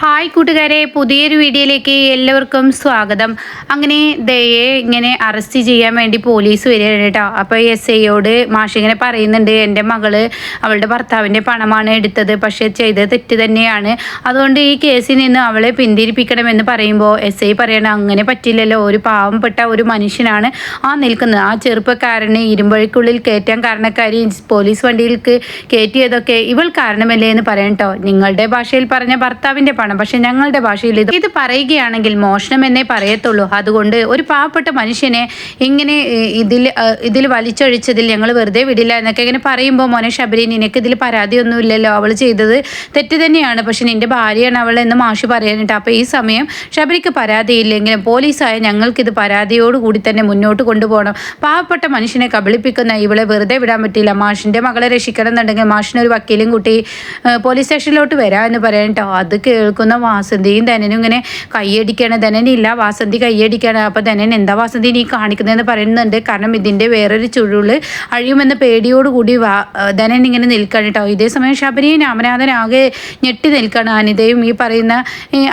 Hi കൂട്ടുകാരെ പുതിയൊരു വീഡിയോയിലേക്ക് എല്ലാവർക്കും സ്വാഗതം. അങ്ങനെ ദയെ ഇങ്ങനെ അറസ്റ്റ് ചെയ്യാൻ വേണ്ടി പോലീസ് വരികയാണ് കേട്ടോ. അപ്പോൾ എസ് ഐയോട് മാഷ് ഇങ്ങനെ പറയുന്നുണ്ട് എന്റെ മകൾ അവളുടെ ഭർത്താവിന്റെ പണമാണ് എടുത്തത് പക്ഷേ ചെയ്തത് തെറ്റ് തന്നെയാണ്. അതുകൊണ്ട് ഈ കേസിൽ നിന്ന് അവളെ പിന്തിരിപ്പിക്കണമെന്ന് പറയുമ്പോൾ എസ് ഐ പറയണം അങ്ങനെ പറ്റില്ലല്ലോ ഒരു പാവപ്പെട്ട ഒരു മനുഷ്യനാണ് ആ നിൽക്കുന്നത്. ആ ചെറുപ്പക്കാരനെ ഇരുമ്പഴക്കുള്ളിൽ കയറ്റാൻ കാരണക്കാരി പോലീസ് വണ്ടിയിലേക്ക് കയറ്റിയതൊക്കെ ഇവൾ കാരണമല്ലേ എന്ന് പറയണം കേട്ടോ. നിങ്ങളുടെ ഭാഷയിൽ പറഞ്ഞ ഭർത്താവിന്റെ പക്ഷെ ഞങ്ങളുടെ ഭാഷയിൽ ഇത് ഇത് പറയുകയാണെങ്കിൽ മോഷണം എന്നേ പറയത്തുള്ളൂ. അതുകൊണ്ട് ഒരു പാവപ്പെട്ട മനുഷ്യനെ ഇങ്ങനെ ഇതിൽ ഇതിൽ വലിച്ചൊഴിച്ചതിൽ ഞങ്ങൾ വെറുതെ വിടില്ല എന്നൊക്കെ ഇങ്ങനെ പറയുമ്പോൾ മോനെ ശബരി നിനക്ക് ഇതിൽ പരാതിയൊന്നുമില്ലല്ലോ അവൾ ചെയ്തത് തെറ്റ് തന്നെയാണ്. പക്ഷെ നിന്റെ ഭാര്യയാണ് അവൾ എന്ന് മാഷ് പറയാനിട്ട് അപ്പോൾ ഈ സമയം ശബരിക്ക് പരാതിയില്ലെങ്കിലും പോലീസായ ഞങ്ങൾക്കിത് പരാതിയോടുകൂടി തന്നെ മുന്നോട്ട് കൊണ്ടുപോകണം. പാവപ്പെട്ട മനുഷ്യനെ കബളിപ്പിക്കുന്ന ഇവളെ വെറുതെ വിടാൻ പറ്റില്ല. മാഷിന്റെ മകളെ രക്ഷിക്കണം എന്നുണ്ടെങ്കിൽ മാഷിനൊരു വക്കീലും കൂട്ടി പോലീസ് സ്റ്റേഷനിലോട്ട് വരാം എന്ന് അത് കേട്ടോ അത് കേൾക്കുന്ന വാസന്തിയും ധനനും ഇങ്ങനെ കൈയടിക്കാണ്. ധനനില്ല വാസന്തി കൈയടിക്കാണ്. അപ്പോൾ ധനൻ എന്താ വാസന്തി നീ കാണിക്കുന്നതെന്ന് പറയുന്നുണ്ട്. കാരണം ഇതിന്റെ വേറൊരു ചുരുൾ അഴിയുമെന്ന പേടിയോടുകൂടി വാ ധനൻ ഇങ്ങനെ നിൽക്കണം കേട്ടോ. ഇതേ സമയം ശബരിയും രാമനാഥൻ ആകെ ഞെട്ടി നിൽക്കുകയാണ് അനിതയും ഈ പറയുന്ന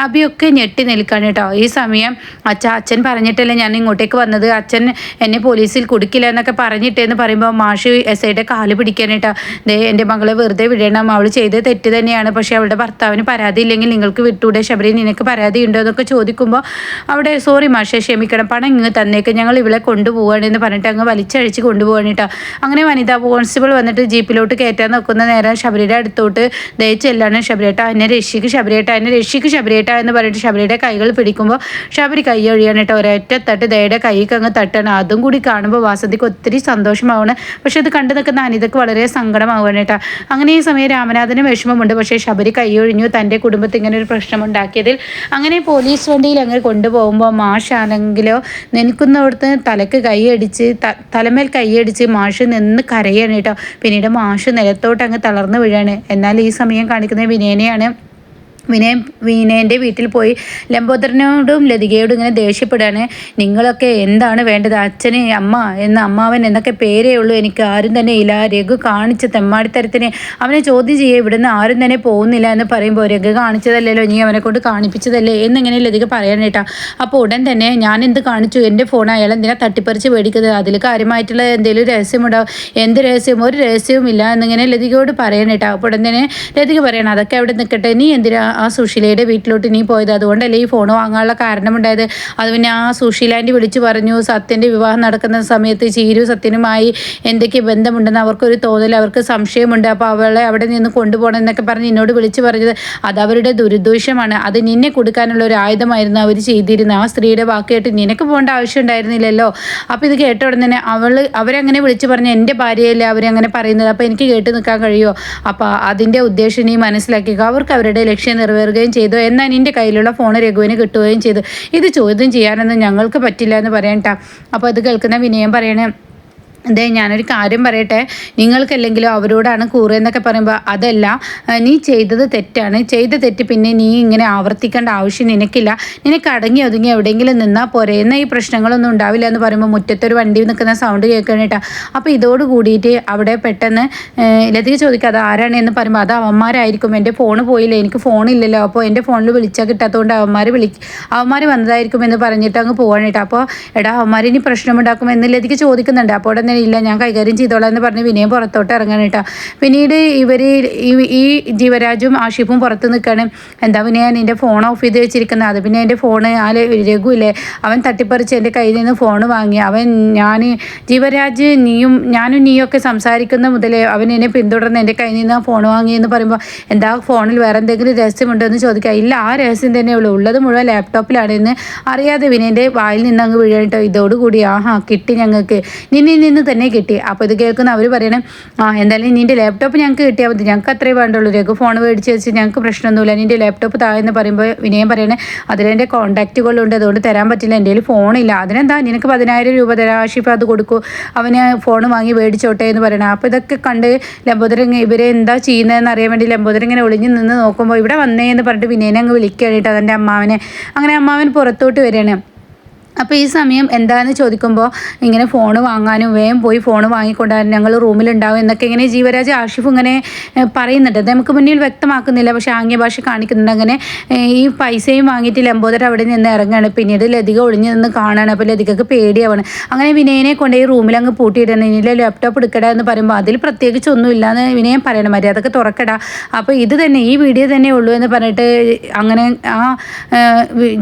അഭിയൊക്കെ ഞെട്ടി നിൽക്കുകയാണ് കേട്ടോ. ഈ സമയം അച്ഛ അച്ഛൻ പറഞ്ഞിട്ടല്ലേ ഞാൻ ഇങ്ങോട്ടേക്ക് വന്നത്. അച്ഛൻ എന്നെ പോലീസിൽ കുടിക്കില്ല എന്നൊക്കെ പറഞ്ഞിട്ടേന്ന് പറയുമ്പോൾ മാഷ് എസ് ഐയുടെ കാൽ പിടിക്കാനായിട്ടാ ദേ എന്റെ മകളെ വെറുതെ വിടണം. അവൾ ചെയ്ത് തെറ്റ് തന്നെയാണ്. പക്ഷേ അവളുടെ ഭർത്താവിന് പരാതി ഇല്ലെങ്കിൽ വിട്ടൂടെ ശബരി നിനക്ക് പരാതി ഉണ്ടോ എന്നൊക്കെ ചോദിക്കുമ്പോൾ അവിടെ സോറി മാഷെ ക്ഷമിക്കണം. പണം ഇങ്ങ് തന്നേക്ക്. ഞങ്ങൾ ഇവളെ കൊണ്ടുപോവാണ് എന്ന് പറഞ്ഞിട്ട് അങ്ങ് വലിച്ചഴിച്ച് കൊണ്ടുപോവാണ് കേട്ടോ. അങ്ങനെ വനിതാ കോൺസ്റ്റബിൾ വന്നിട്ട് ജീപ്പിലോട്ട് കയറ്റാൻ നോക്കുന്ന നേരം ശബരിയുടെ അടുത്തോട്ട് ദയച്ചെല്ലാണ് ചെല്ലാണ് ശബരിയേട്ട. എന്നെ രക്ഷിക്ക് ശബരിയേട്ട. എന്നെ രക്ഷിക്ക് ശബരിയേട്ട എന്ന് പറഞ്ഞിട്ട് ശബരിയുടെ കൈകൾ പിടിക്കുമ്പോൾ ശബരി കൈ ഒഴിയാണ് കേട്ടോ. ഒരൊറ്റ തട്ട് ദയുടെ കൈക്ക് അങ്ങ് തട്ടാണ്. അതും കൂടി കാണുമ്പോൾ വാസന്തിക്ക് ഒത്തിരി സന്തോഷമാവണം. പക്ഷെ അത് കണ്ടു നിൽക്കുന്ന അനിതക്ക് വളരെ സങ്കടമാവുകയാണ് കേട്ടോ. അങ്ങനെ ഈ സമയം രാമനാഥന് വിഷമമുണ്ട്. പക്ഷേ ശബരി കൈ ഒഴിഞ്ഞു. തന്റെ കുടുംബത്തിൽ ഇങ്ങനെ ഒരു പ്രശ്നം ഉണ്ടാക്കിയതിൽ അങ്ങനെ പോലീസ് വണ്ടിയിൽ അങ്ങ് കൊണ്ടുപോകുമ്പോൾ മാഷാണെങ്കിലോ നിൽക്കുന്നവിടുത്ത് തലക്ക് കൈയടിച്ച് തലമേൽ കൈയടിച്ച് മാഷ് നിന്ന് കരയാണ് കേട്ടോ. പിന്നീട് മാഷ് നിലത്തോട്ട് അങ്ങ് തളർന്നു വീഴാണ്. എന്നാൽ ഈ സമയം കാണിക്കുന്നത് വിനയനെയാണ് വിനയൻ വിനയന്റെ വീട്ടിൽ പോയി ലംബോദരനോടും ലതികയോടും ഇങ്ങനെ ദേഷ്യപ്പെടുകയാണ്. നിങ്ങളൊക്കെ എന്താണ് വേണ്ടത്? അച്ഛനെ അമ്മ എന്ന അമ്മാവൻ എന്നൊക്കെ പേരേ ഉള്ളൂ. എനിക്ക് ആരും തന്നെ ഇല്ല. രഘു കാണിച്ച തെമ്മാടിത്തരത്തിന് അവനെ ചോദ്യം ചെയ്യുക ഇവിടുന്ന് ആരും തന്നെ പോകുന്നില്ല എന്ന് പറയുമ്പോൾ രഘു കാണിച്ചതല്ലല്ലോ നീ അവനെ കൊണ്ട് കാണിപ്പിച്ചതല്ലേ എന്നിങ്ങനെ ലതിക പറയാനേട്ടാ അപ്പോൾ ഉടൻ തന്നെ ഞാൻ എന്ത് കാണിച്ചു? എന്റെ ഫോൺ അയാൾ എന്തിനാ തട്ടിപ്പറിച്ച് മേടിക്കുന്നത് അതിൽ കാര്യമായിട്ടുള്ള എന്തെങ്കിലും രഹസ്യമുണ്ടോ? എന്ത് രഹസ്യം? ഒരു രഹസ്യവും ഇല്ല എന്നിങ്ങനെ ലതികയോട് പറയാനേട്ടാ അപ്പോൾ ഉടൻ തന്നെ ലതിക പറയണം അതൊക്കെ അവിടെ നിൽക്കട്ടെ. നീ എന്തിനാ ആ സുശീലയുടെ വീട്ടിലോട്ട് നീ പോയത്. അതുകൊണ്ടല്ലേ ഈ ഫോൺ വാങ്ങാനുള്ള കാരണമുണ്ടായത്. അത് പിന്നെ ആ സുശീലാന്റെ വിളിച്ചു പറഞ്ഞു സത്യന്റെ വിവാഹം നടക്കുന്ന സമയത്ത് ചീരു സത്യനുമായി എന്തൊക്കെ ബന്ധമുണ്ടെന്ന് അവർക്കൊരു തോന്നൽ അവർക്ക് സംശയമുണ്ട്. അപ്പോൾ അവളെ അവിടെ നിന്ന് കൊണ്ടുപോകണം എന്നൊക്കെ പറഞ്ഞ് എന്നോട് വിളിച്ചു പറഞ്ഞത്. അത് അവരുടെ ദുരുദ്ദേശമാണ്. അത് നിന്നെ കൊടുക്കാനുള്ള ഒരു ആയുധമായിരുന്നു അവർ ചെയ്തിരുന്നത്. ആ സ്ത്രീയുടെ വാക്ക് കേട്ട് നിനക്ക് പോകേണ്ട ആവശ്യം ഉണ്ടായിരുന്നില്ലല്ലോ അപ്പോൾ ഇത് കേട്ട ഉടനെ തന്നെ അവൾ അവരങ്ങനെ വിളിച്ചു പറഞ്ഞ് എന്റെ ഭാര്യയല്ലേ അവരങ്ങനെ പറയുന്നത്? അപ്പോൾ എനിക്ക് കേട്ട് നിൽക്കാൻ കഴിയുമോ? അപ്പോൾ അതിന്റെ ഉദ്ദേശം നീ മനസ്സിലാക്കിക്കുക അവർക്ക് അവരുടെ ലക്ഷ്യം നിറവേറുകയും ചെയ്തു. എന്നാൽ നിന്റെ കയ്യിലുള്ള ഫോൺ രഘുവിന് കിട്ടുകയും ചെയ്തു. ഇത് ചോദ്യം ചെയ്യാനൊന്നും ഞങ്ങൾക്ക് പറ്റില്ല എന്ന് പറയണ്ട അപ്പോൾ അത് കേൾക്കുന്ന വിനയം പറയണേ അതെ ഞാനൊരു കാര്യം പറയട്ടെ. നിങ്ങൾക്കല്ലെങ്കിലും അവരോടാണ് കൂറെന്നൊക്കെ പറയുമ്പോൾ അതല്ല നീ ചെയ്തത് തെറ്റാണ്. ചെയ്ത തെറ്റ് പിന്നെ നീ ഇങ്ങനെ ആവർത്തിക്കേണ്ട ആവശ്യം നിനക്കില്ല. നിനക്ക് അടങ്ങി ഒതുങ്ങി എവിടെയെങ്കിലും നിന്നാൽ പോരെ. എന്നാൽ ഈ പ്രശ്നങ്ങളൊന്നും ഉണ്ടാവില്ല എന്ന് പറയുമ്പോൾ മുറ്റത്തൊരു വണ്ടി നിൽക്കുന്ന സൗണ്ട് കേൾക്കണം കേട്ടോ അപ്പോൾ ഇതോട് കൂടിയിട്ട് അവിടെ പെട്ടെന്ന് ലതിക അത് ആരാണ്? എന്ന് പറയുമ്പോൾ അത് അവന്മാരായിരിക്കും. എന്റെ ഫോൺ പോയില്ല? എനിക്ക് ഫോണില്ലല്ലോ അപ്പോൾ എന്റെ ഫോണിൽ വിളിച്ചാൽ കിട്ടാത്തതുകൊണ്ട് അവന്മാർ വിളി അവന്മാർ വന്നതായിരിക്കും എന്ന് പറഞ്ഞിട്ട് അങ്ങ് പോവാണ് കേട്ടോ. അപ്പോൾ എടാ അവന്മാർ ഇനി പ്രശ്നമുണ്ടാക്കും എന്ന് ലതിക ചോദിക്കുന്നുണ്ട്. അപ്പോൾ ഉടനെ ഇല്ല ഞാൻ കൈകാര്യം ചെയ്തോളാം എന്ന് പറഞ്ഞ് വിനയം പുറത്തോട്ട് ഇറങ്ങണം കേട്ടോ. പിന്നീട് ഇവർ ഈ ജീവരാജും ആഷിഫും പുറത്ത് നിൽക്കുകയാണ് എന്താ പിന്നെ നിന്റെ ഫോൺ ഓഫ് ചെയ്ത് വെച്ചിരിക്കുന്നത്? അത് പിന്നെ എന്റെ ഫോണ് ആ രഘുവില്ലേ അവൻ തട്ടിപ്പറിച്ച് എന്റെ കയ്യിൽ നിന്ന് ഫോൺ വാങ്ങി. അവൻ ഞാൻ ജീവരാജ് നീയും ഞാനും നീയൊക്കെ സംസാരിക്കുന്ന മുതലേ അവൻ എന്നെ പിന്തുടർന്ന് എന്റെ കയ്യിൽ നിന്ന് ആ ഫോൺ വാങ്ങി എന്ന് പറയുമ്പോൾ എന്താ ഫോണിൽ വേറെ എന്തെങ്കിലും രഹസ്യമുണ്ടോ എന്ന് ചോദിക്കുക ഇല്ല ആ രഹസ്യം തന്നെ ഉള്ളൂ. ഉള്ളത് മുഴുവൻ ലാപ്ടോപ്പിലാണ് എന്ന് അറിയാതെ വിനയന്റെ വായിൽ നിന്ന് അങ്ങ് വീഴട്ടോ ഇതോടുകൂടി ആഹാ കിട്ടി ഞങ്ങൾക്ക്. നിന്നിൽ നിന്ന് തന്നെ കിട്ടി. അപ്പോൾ ഇത് കേൾക്കുന്ന അവർ പറയണേ ആ എന്തായാലും നിന്റെ ലാപ്ടോപ്പ് ഞങ്ങൾക്ക് കിട്ടിയാൽ മതി. ഞങ്ങൾക്ക് അത്രേ വേണ്ടുള്ളൂ. രഘു ഫോൺ മേടിച്ച് വെച്ച് ഞങ്ങൾക്ക് പ്രശ്നമൊന്നുമില്ല. നിന്റെ ലാപ്ടോപ്പ് താഴെന്ന് പറയുമ്പോൾ വിനയം പറയണേ അതിലെന്റെ കോൺടാക്റ്റുകളുണ്ട് അതുകൊണ്ട് തരാൻ പറ്റില്ല. എന്റെ കയ്യിൽ ഫോണില്ല അതിനെന്താ? നിനക്ക് പതിനായിരം രൂപ തരാം. ആഷിഫ് അത് കൊടുക്കൂ. അവന് ഫോൺ വാങ്ങി മേടിച്ചോട്ടെ എന്ന് പറയണേ. അപ്പോൾ ഇതൊക്കെ കണ്ട് ലംബോദരൻ ഇവരെ എന്താ ചെയ്യുന്നതെന്ന് അറിയാൻ വേണ്ടി ലംബോദരൻ ഇങ്ങനെ ഒളിഞ്ഞ് നിന്ന് നോക്കുമ്പോൾ ഇവിടെ വന്നേ എന്ന് പറഞ്ഞിട്ട് വിനയനെ അങ്ങ് വിളിക്കുകയാണ് കേട്ടോ അതെന്റെ അമ്മാവനെ. അങ്ങനെ അമ്മാവൻ പുറത്തോട്ട് വരികയാണ്. അപ്പോൾ ഈ സമയം എന്താണെന്ന് ചോദിക്കുമ്പോൾ ഇങ്ങനെ ഫോൺ വാങ്ങാനും വേഗം പോയി ഫോൺ വാങ്ങിക്കൊണ്ടാണ് ഞങ്ങൾ റൂമിലുണ്ടാവും എന്നൊക്കെ ഇങ്ങനെ ജീവരാജ് ആഷിഫ് ഇങ്ങനെ പറയുന്നുണ്ട്. നമുക്ക് മുന്നിൽ വ്യക്തമാക്കുന്നില്ല. പക്ഷേ ആംഗ്യ ഭാഷ കാണിക്കുന്നുണ്ട്. അങ്ങനെ ഈ പൈസയും വാങ്ങിയിട്ട് ലംബോദർ അവിടെ നിന്ന് ഇറങ്ങുകയാണ് പിന്നീട് ലതിക ഒളിഞ്ഞു നിന്ന് കാണാണ്. അപ്പോൾ ലതികക്ക് പേടിയാവാണ്. അങ്ങനെ വിനയനെ കൊണ്ട് ഈ റൂമിൽ അങ്ങ് പൂട്ടിയിടണം. ഇനി ലാപ്ടോപ്പ് എടുക്കട എന്ന് പറയുമ്പോൾ അതിൽ പ്രത്യേകിച്ച് ഒന്നുമില്ല എന്ന് വിനയം പറയണം. മര്യാദയ്ക്ക് തുറക്കടാ. അപ്പോൾ ഇത് തന്നെ ഈ വീഡിയോ തന്നെ ഉള്ളൂ എന്ന് പറഞ്ഞിട്ട് അങ്ങനെ ആ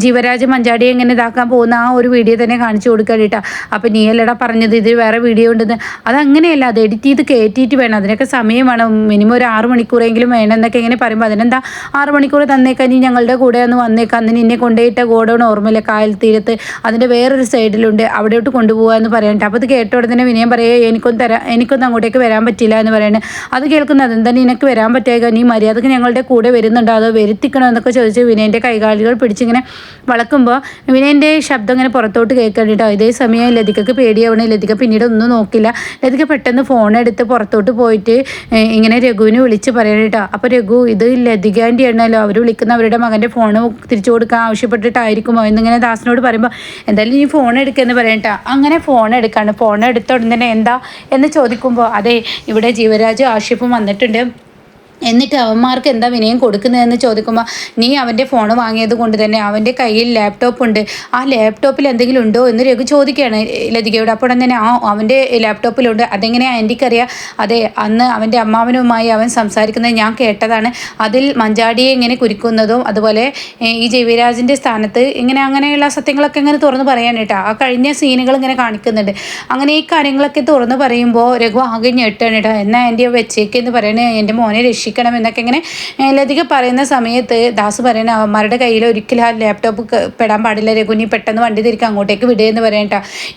ജീവരാജ് മഞ്ചാടിയെ ഇങ്ങനെ ഇതാക്കാൻ പോകുന്ന ആ ഒരു വീഡിയോ തന്നെ കാണിച്ചു കൊടുക്കുക കേട്ടോ അപ്പോൾ നീ അല്ലടാ പറഞ്ഞത് ഇത് വേറെ വീഡിയോ ഉണ്ടെന്ന്. അതങ്ങനെയല്ല അത് എഡിറ്റ് ചെയ്ത് കയറ്റിയിട്ട് വേണം. അതിനൊക്കെ സമയം വേണം. മിനിമം ഒരു ആറ് മണിക്കൂറെങ്കിലും വേണം എന്നൊക്കെ ഇങ്ങനെ പറയുമ്പോൾ അതിനെന്താ? ആറ് മണിക്കൂർ തന്നേക്കാൻ നീ ഞങ്ങളുടെ കൂടെ ഒന്ന് വന്നേക്കാം. അന്ന് നിന്നെ കൊണ്ടുപോയിട്ട ഗോഡൗൺ ഓർമ്മയില്ല കായൽ തീരത്ത് അതിന്റെ വേറൊരു സൈഡിലുണ്ട്. അവിടോട്ട് കൊണ്ടുപോകുക എന്ന് പറയട്ടെ അപ്പോൾ അത് കേട്ട ഉടനെ വിനയം പറയുക എനിക്കൊന്നും തരാം എനിക്കൊന്നും അങ്ങോട്ടേക്ക് വരാൻ പറ്റില്ല എന്ന് പറയുന്നത് അത് കേൾക്കുന്നത് തന്നെ നിനക്ക് വരാൻ പറ്റുക നീ മര്യാദയ്ക്ക് ഞങ്ങളുടെ കൂടെ വരുന്നുണ്ടോ? അതോ വരുത്തിക്കണോ? എന്നൊക്കെ ചോദിച്ച് വിനയന്റെ കൈകാലികൾ പിടിച്ചിങ്ങനെ വളക്കുമ്പോൾ വിനയന്റെ ശബ്ദം ഇങ്ങനെ പുറത്തോട്ട് കേൾക്കാൻ കേട്ടോ ഇതേ സമയം ലതികക്ക് പേടിയാവണേ. ലതിക പിന്നീട് ഒന്നും നോക്കില്ല. ലതിക പെട്ടെന്ന് ഫോൺ എടുത്ത് പുറത്തോട്ട് പോയിട്ട് ഇങ്ങനെ രഘുവിനെ വിളിച്ച് പറയണം കേട്ടോ അപ്പോൾ രഘു ഇത് ലതികാന്റെ ആണല്ലോ അവർ വിളിക്കുന്ന അവരുടെ മകന്റെ ഫോൺ തിരിച്ചു കൊടുക്കാൻ ആവശ്യപ്പെട്ടിട്ടായിരിക്കുമോ? എന്നിങ്ങനെ ദാസിനോട് പറയുമ്പോൾ എന്തായാലും ഈ ഫോൺ എടുക്കുമെന്ന് കേട്ടോ അങ്ങനെ ഫോൺ എടുക്കാണ്. ഫോൺ എടുത്ത ഉടനെ എന്താ? എന്ന് ചോദിക്കുമ്പോൾ അതെ ഇവിടെ ജീവരാജ് ആഷിഫും വന്നിട്ടുണ്ട്. എന്നിട്ട് അവന്മാർക്ക് എന്താ വിനയം കൊടുക്കുന്നതെന്ന് ചോദിക്കുമ്പോൾ നീ അവന്റെ ഫോൺ വാങ്ങിയത് കൊണ്ട് തന്നെ അവന്റെ കയ്യിൽ ലാപ്ടോപ്പ് ഉണ്ട്. ആ ലാപ്ടോപ്പിൽ എന്തെങ്കിലും ഉണ്ടോ? എന്ന് രഘു ചോദിക്കുകയാണ് ലതികയോട്. അപ്പോൾ തന്നെ ആ അവന്റെ ലാപ്ടോപ്പിലുണ്ട് അതെങ്ങനെയാണ് ആന്റിക്കറിയാം അതെ അന്ന് അവന്റെ അമ്മാവനുമായി അവൻ സംസാരിക്കുന്നത് ഞാൻ കേട്ടതാണ്. അതിൽ മഞ്ചാടിയെ ഇങ്ങനെ കുരിക്കുന്നതും അതുപോലെ ഈ ജൈവരാജിന്റെ സ്ഥാനത്ത് ഇങ്ങനെ അങ്ങനെയുള്ള സത്യങ്ങളൊക്കെ ഇങ്ങനെ തുറന്ന് പറയാൻ കേട്ടോ. ആ കഴിഞ്ഞ സീനുകൾ ഇങ്ങനെ കാണിക്കുന്നുണ്ട്. അങ്ങനെ ഈ കാര്യങ്ങളൊക്കെ തുറന്ന് പറയുമ്പോൾ രഘു ആകെ ഞെട്ടാണ് കേട്ടോ. എന്നാൽ എന്റെ വെച്ചേക്കെന്ന് പറയണേ എന്റെ മോനെ രക്ഷിക്കും സൂക്ഷിക്കണം എന്നൊക്കെ ഇങ്ങനെ ലതിക പറയുന്ന സമയത്ത് ദാസ് പറയുന്ന അവന്മാരുടെ കയ്യിൽ ഒരിക്കലും ആ ലാപ്ടോപ്പ് പെടാൻ പാടില്ല രഘുനി പെട്ടെന്ന് വണ്ടി തിരിക്കുക അങ്ങോട്ടേക്ക് വിടുകയെന്ന് പറയണ്ട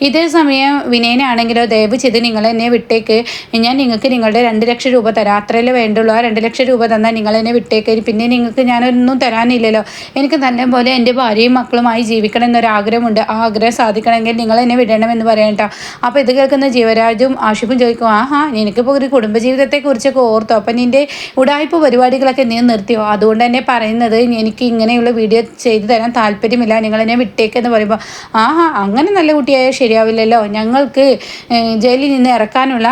ഇതേ സമയം വിനയനാണെങ്കിലോ ദയവ് ചെയ്ത് നിങ്ങൾ എന്നെ വിട്ടേക്ക്. ഞാൻ നിങ്ങൾക്ക് നിങ്ങളുടെ രണ്ട് ലക്ഷം രൂപ തരാം. അത്രയല്ലേ വേണ്ടുള്ളൂ. ആ രണ്ട് ലക്ഷം രൂപ തന്നാൽ നിങ്ങൾ എന്നെ വിട്ടേക്ക്. പിന്നെ നിങ്ങൾക്ക് ഞാനൊന്നും തരാനില്ലല്ലോ. എനിക്ക് തന്നെ പോലെ എന്റെ ഭാര്യയും മക്കളുമായി ജീവിക്കണം എന്നൊരാഗ്രഹമുണ്ട്. ആ ആഗ്രഹം സാധിക്കണമെങ്കിൽ നിങ്ങൾ എന്നെ വിടണം വിടണമെന്ന് പറയണ്ട അപ്പോൾ ഇത് കേൾക്കുന്ന ജീവരാജും ആഷിഫും ചോദിക്കും ആഹാ എനിക്കിപ്പോൾ ഒരു കുടുംബജീവിതത്തെക്കുറിച്ചൊക്കെ ഓർത്തു? അപ്പം നിന്റെ ഉടായ്പ പരിപാടികളൊക്കെ നീ നിർത്തിയോ? അതുകൊണ്ട് തന്നെ പറയുന്നത് എനിക്ക് ഇങ്ങനെയുള്ള വീഡിയോ ചെയ്തു തരാൻ താല്പര്യമില്ല. നിങ്ങൾ എന്നെ വിട്ടേക്കെന്ന് പറയുമ്പോൾ ആഹാ അങ്ങനെ നല്ല കുട്ടിയായാൽ ശരിയാവില്ലല്ലോ. ഞങ്ങൾക്ക് ജയിലിൽ നിന്ന് ഇറക്കാനുള്ള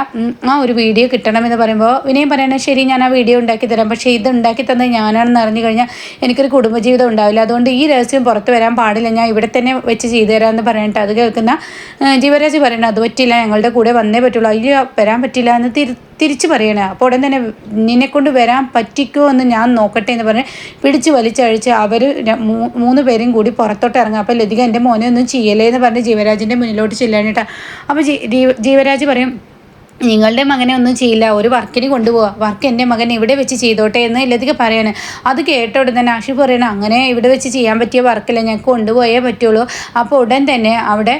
ആ ഒരു വീഡിയോ കിട്ടണമെന്ന് പറയുമ്പോൾ വിനയം പറയണേ ശരി ഞാൻ ആ വീഡിയോ ഉണ്ടാക്കി തരാം. പക്ഷേ ഇത് ഉണ്ടാക്കി തന്നത് ഞാനാണെന്ന് അറിഞ്ഞു കഴിഞ്ഞാൽ എനിക്കൊരു കുടുംബജീവിതം ഉണ്ടാവില്ല. അതുകൊണ്ട് ഈ രഹസ്യം പുറത്ത് വരാൻ പാടില്ല. ഞാൻ ഇവിടെ തന്നെ വെച്ച് ചെയ്തു തരാമെന്ന് പറഞ്ഞിട്ട് അത് കേൾക്കുന്ന ജീവരാജ് പറയണം അത് പറ്റില്ല ഞങ്ങളുടെ കൂടെ വന്നേ പറ്റുള്ളൂ. അയ്യോ വരാൻ പറ്റില്ല എന്ന് തിരി തിരിച്ചു പറയണേ. അപ്പോൾ ഉടൻ തന്നെ നിന്നെക്കൊണ്ട് വരാൻ പറ്റിക്കോ എന്ന് ഞാൻ നോക്കട്ടെ എന്ന് പറഞ്ഞ് പിടിച്ച് വലിച്ചഴിച്ച് അവർ മൂന്ന് പേരും കൂടി പുറത്തോട്ട് ഇറങ്ങുക അപ്പോൾ ലതിക എന്റെ മോനെ ഒന്നും ചെയ്യലേ എന്ന് പറഞ്ഞ് ജീവരാജിന്റെ മുന്നിലോട്ട് ചെല്ലാനിട്ടാ അപ്പോൾ ജീവരാജ് പറയും നിങ്ങളുടെ മകനെ ഒന്നും ചെയ്യില്ല ഒരു വർക്കിന് കൊണ്ടുപോവാ. വർക്ക് എന്റെ മകൻ ഇവിടെ വെച്ച് ചെയ്തോട്ടെ എന്ന് ലതിക പറയാണ്. അത് കേട്ട തന്നെ ആഷിഫ് പറയണം അങ്ങനെ ഇവിടെ വെച്ച് ചെയ്യാൻ പറ്റിയ വർക്കില്ല ഞങ്ങൾക്ക് കൊണ്ടുപോയേ പറ്റുള്ളൂ. അപ്പോൾ ഉടൻ തന്നെ അവിടെ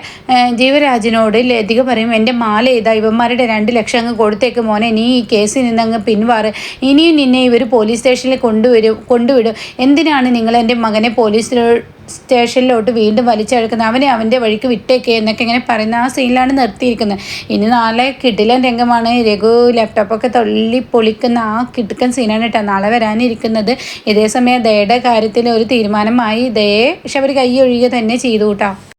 ജീവരാജിനോട് ലതിക പറയും എന്റെ മാല ചെയ്താ ഇവന്മാരുടെ രണ്ട് ലക്ഷം അങ്ങ് കൊടുത്തേക്ക് മോനെ. നീ ഈ കേസിൽ നിന്ന് അങ്ങ് പിൻവാറ്. ഇനിയും നിന്നെ ഇവർ പോലീസ് സ്റ്റേഷനിൽ കൊണ്ടുവരും കൊണ്ടുവിടും. എന്തിനാണ് നിങ്ങൾ എന്റെ മകനെ പോലീസിൽ സ്റ്റേഷനിലോട്ട് വീണ്ടും വലിച്ചെടുക്കുന്നത്. അവനെ അവന്റെ വഴിക്ക് വിട്ടേക്ക് എന്നൊക്കെ ഇങ്ങനെ പറയുന്ന ആ സീനിലാണ് നിർത്തിയിരിക്കുന്നത്. ഇനി നാളെ കിടിലൻ രംഗമാണ്. രഘു ലാപ്ടോപ്പൊക്കെ തള്ളി പൊളിക്കുന്ന ആ കിടുക്കൻ സീനാണ് കേട്ടോ നാളെ വരാനിരിക്കുന്നത്. ഇതേസമയം ദയയുടെ കാര്യത്തിൽ ഒരു തീരുമാനമായി. ദയെ പക്ഷെ അവർ കൈ ഒഴിയുക തന്നെ ചെയ്തു കേട്ടോ.